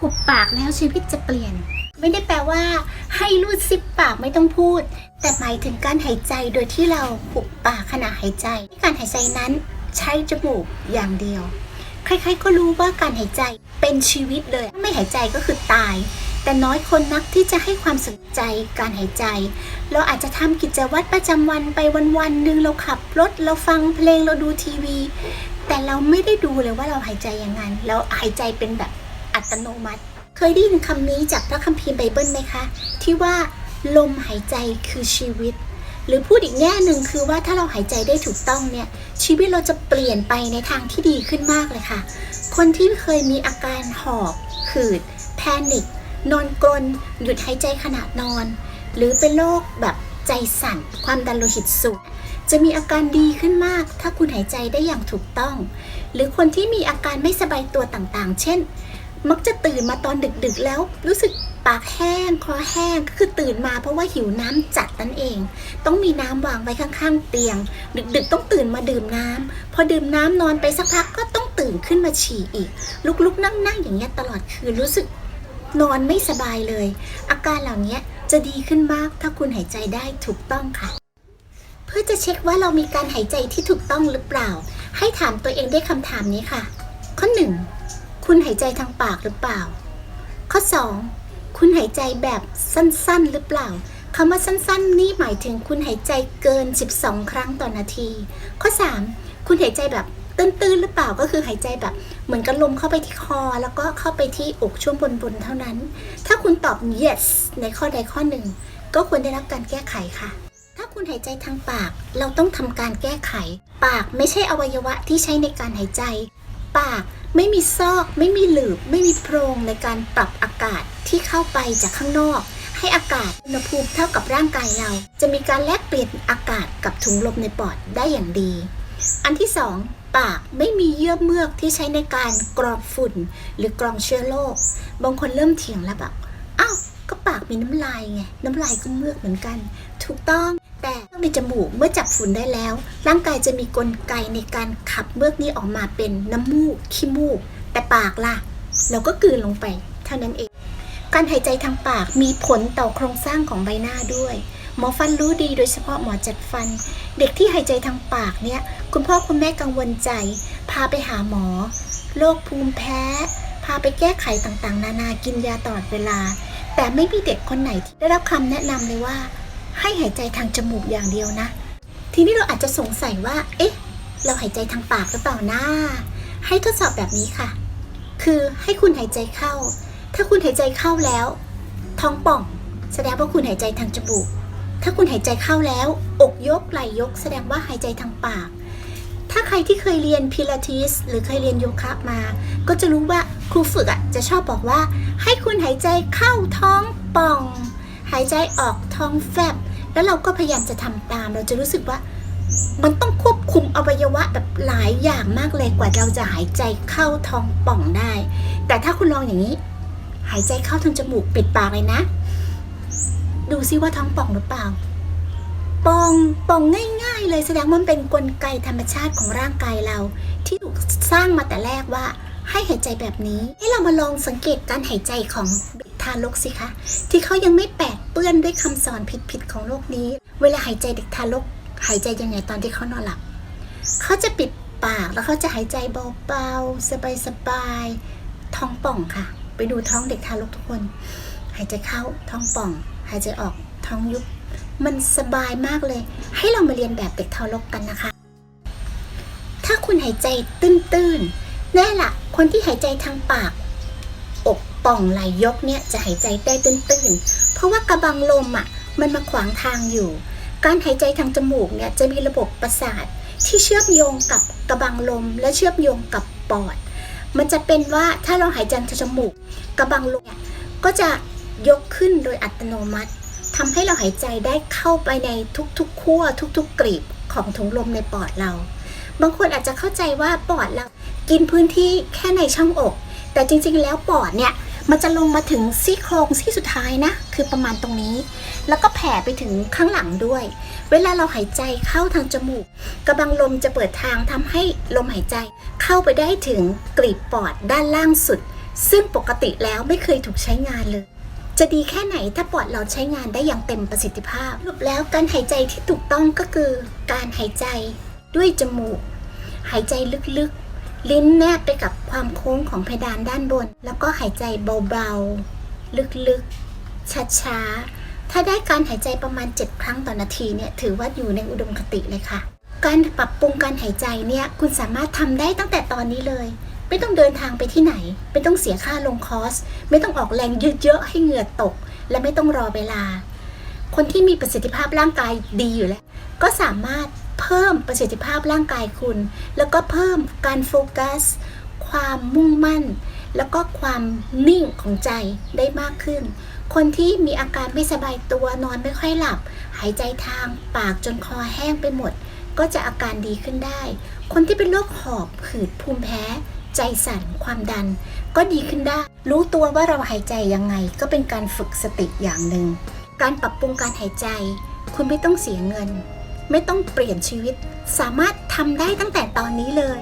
หุบปากแล้วชีวิตจะเปลี่ยน ไม่ได้แปลว่า ให้รูดซิปปากไม่ต้องพูด แต่หมายถึงการหายใจโดยที่เราหุบปากขณะหายใจ การหายใจนั้นใช้จมูกอย่างเดียวใครๆก็รู้ว่าการหายใจเป็นชีวิตเลยถ้าไม่หายใจก็คือตาย แต่น้อยคนนักที่จะให้ความสนใจการหายใจ เราอาจจะทำกิจวัตรประจำวันไปวันๆหนึ่งเราขับรถเราฟังเพลงเราดูทีวี แต่เราไม่ได้ดูเลยว่าเราหายใจยังไงเราหายใจเป็นแบบ อัตโนมัติ เคยได้ยินคำนี้จากพระคัมภีร์ไบเบิลไหมคะ ที่ว่าลมหายใจคือชีวิต หรือพูดอีกแง่หนึ่งคือว่าถ้าเราหายใจได้ถูกต้องเนี่ย ชีวิตเราจะเปลี่ยนไปในทางที่ดีขึ้นมากเลยค่ะ คนที่เคยมีอาการหอบหืด แพนิค นอนกรนหยุดหายใจขณะนอน หรือเป็นโรคแบบใจสั่น ความดันโลหิตสูงจะมีอาการดีขึ้นมาก ถ้าคุณหายใจได้อย่างถูกต้อง หรือคนที่มีอาการไม่สบายตัวต่างๆ เช่น มักจะตื่นมาตอนดึกๆ แล้วรู้สึกปากแห้งคอแห้งก็คือตื่นมาเพราะว่าหิวน้ำจัดนั่นเอง ต้องมีน้ำวางไว้ข้างๆ เตียง ดึกๆ ต้องตื่นมาดื่มน้ำพอดื่มน้ำนอนไปสักพักก็ต้องตื่นขึ้นมาฉี่อีก ลุกๆ นั่งๆ อย่างเงี้ยตลอดคืนรู้สึกนอนไม่สบายเลย อาการเหล่านี้จะดีขึ้นมากถ้าคุณหายใจได้ถูกต้องค่ะ เพื่อจะเช็คว่าเรามีการหายใจที่ถูกต้องหรือเปล่า ให้ถามตัวเองด้วยคำถามนี้ค่ะ ข้อ 1. คุณหายใจทางปากหรือเปล่า ข้อ 2. คุณหายใจแบบสั้นๆ หรือเปล่าคำว่าสั้นๆ นี่หมายถึงคุณหายใจเกิน 12 ครั้งต่อนาที ข้อ 3. คุณหายใจแบบตื้นๆ หรือเปล่าก็คือหายใจแบบ เหมือนกับลมเข้าไปที่คอ แล้วก็เข้าไปที่อกช่วงบนๆ เท่านั้น ถ้าคุณตอบ yes ในข้อใดข้อหนึ่ง ก็ควรได้รับการแก้ไขค่ะ ถ้าคุณหายใจทางปาก เราต้องทำการแก้ไข ปากไม่ใช่อวัยวะที่ใช้ในการหายใจ ปาก ไม่มีซอก ไม่มีหลืบ ไม่มีโพรงในการปรับอากาศที่เข้าไปจากข้างนอก ให้อากาศอุณหภูมิเท่ากับร่างกายเรา จะมีการแลกเปลี่ยนอากาศกับถุงลมในปอดได้อย่างดี อันที่สองปากไม่มีเยื่อเมือกที่ใช้ในการกรองฝุ่น หรือกรองเชื้อโรคบางคนเริ่มเถียงแล้วแบบอ้าวก็ปากมีน้ำลายไงน้ำลายก็เมือกเหมือนกัน ถูกต้อง ในจมูกเมื่อจับฝุ่นได้แล้ว ร่างกายจะมีกลไกในการขับเมือกนี้ออกมาเป็นน้ำมูกขี้มูก แต่ปากล่ะ เราก็กลืนลงไป เท่านั้นเอง การหายใจทางปากมีผลต่อโครงสร้างของใบหน้าด้วย หมอฟันรู้ดีโดยเฉพาะหมอจัดฟัน เด็กที่หายใจทางปากเนี่ย คุณพ่อคุณแม่กังวลใจ พาไปหาหมอโรคภูมิแพ้ พาไปแก้ไขต่างๆ นานากินยาตลอดเวลา แต่ไม่มีเด็กคนไหนที่ได้รับคำแนะนำเลยว่า ให้หายใจทางจมูกอย่างเดียวนะ ทีนี้เราอาจจะสงสัยว่า เอ๊ะ เราหายใจทางปากหรือเปล่านะให้ทดสอบแบบนี้ค่ะ คือให้คุณหายใจเข้า ถ้าคุณหายใจเข้าแล้ว ท้องป่อง แสดงว่าคุณหายใจทางจมูก ถ้าคุณหายใจเข้าแล้ว อกยกไหล่ยก แสดงว่าหายใจทางปาก ถ้าใครที่เคยเรียนพิลาทิสหรือเคยเรียนโยคะมา ก็จะรู้ว่าครูฝึกอะจะชอบบอกว่า ให้คุณหายใจเข้าท้องป่อง หายใจออก ท้องแฟบ แล้วเราก็พยายามจะทำตาม เราจะรู้สึกว่า มันต้องควบคุมอวัยวะแบบหลายอย่างมากเลยกว่าเราจะหายใจเข้าท้องป่องได้ แต่ถ้าคุณลองอย่างนี้ หายใจเข้าทางจมูกปิดปากเลยนะ ดูซิว่าท้องป่องหรือเปล่าป่องป่องง่าย ๆ เลยแสดงว่ามันเป็นนกลไกธรรมชาติของร่างกายเรา ที่ถูกสร้างมาแต่แรกว่าให้หายใจแบบนี้ ให้เรามาลองสังเกตการหายใจของเด็กทารกสิคะ ที่เขายังไม่แปด ปื้อนด้วยคำสอนผิดๆของโลกนี้ เวลาหายใจเด็กทารกหายใจยังไงตอนที่เขานอนหลับ เขาจะปิดปากแล้วเขาจะหายใจเบาๆสบายๆท้องป่องค่ะ ไปดูท้องเด็กทารกทุกคน หายใจเข้าท้องป่อง หายใจออกท้องยุบมันสบายมากเลย ให้เรามาเรียนแบบเด็กทารกกันนะคะ ถ้าคุณหายใจตื้นๆแน่ละคนที่หายใจทางปาก อกป่องไหลยกเนี่ยจะหายใจได้ตื้นๆ เพราะว่ากระบังลมอะมันมาขวางทางอยู่ การหายใจทางจมูกเนี่ยจะมีระบบประสาทที่เชื่อมโยงกับกระบังลม และเชื่อมโยงกับปอด มันจะเป็นว่าถ้าเราหายใจทางจมูก กระบังลมเนี่ยก็จะยกขึ้นโดยอัตโนมัติทำให้เราหายใจได้เข้าไปในทุกๆขั้วทุกๆกรีบของถุงลมในปอดเรา บางคนอาจจะเข้าใจว่าปอดเรากินพื้นที่แค่ในช่องอก แต่จริงๆแล้วปอดเนี่ย มันจะลงมาถึงซี่โครงซี่สุดท้ายนะ คือประมาณตรงนี้ แล้วก็แผ่ไปถึงข้างหลังด้วย เวลาเราหายใจเข้าทางจมูก กระบังลมจะเปิดทางทำให้ลมหายใจ เข้าไปได้ถึงกลีบปอดด้านล่างสุด ซึ่งปกติแล้วไม่เคยถูกใช้งานเลย จะดีแค่ไหนถ้าปอดเราใช้งานได้อย่างเต็มประสิทธิภาพสรุปแล้วการหายใจที่ถูกต้องก็คือ การหายใจด้วยจมูก หายใจลึกๆ ลิ้นแนบไปกับความโค้งของเพดานด้านบน แล้วก็หายใจเบาๆ ลึกๆ ช้าๆ ถ้าได้การหายใจประมาณ 7 ครั้งต่อนาทีเนี่ยถือว่าอยู่ในอุดมคติเลยค่ะ การปรับปรุงการหายใจเนี่ยคุณสามารถทำได้ตั้งแต่ตอนนี้เลย ไม่ต้องเดินทางไปที่ไหน ไม่ต้องเสียค่าลงคอร์ส ไม่ต้องออกแรงเยอะๆ ให้เหงื่อตก และไม่ต้องรอเวลา คนที่มีประสิทธิภาพร่างกายดีอยู่แล้ว ก็สามารถ เพิ่มประสิทธิภาพร่างกายคุณ แล้วก็เพิ่มการโฟกัส ความมุ่งมั่น แล้วก็ความนิ่งของใจได้มากขึ้น คนที่มีอาการไม่สบายตัวนอนไม่ค่อยหลับ หายใจทางปากจนคอแห้งไปหมด ก็จะอาการดีขึ้นได้ คนที่เป็นโรคหอบหืดภูมิแพ้ใจสั่นความดัน ก็ดีขึ้นได้ รู้ตัวว่าเราหายใจยังไง ก็เป็นการฝึกสติอย่างหนึ่ง การปรับปรุงการหายใจ คุณไม่ต้องเสียเงิน ไม่ต้องเปลี่ยนชีวิต สามารถทำได้ตั้งแต่ตอนนี้เลย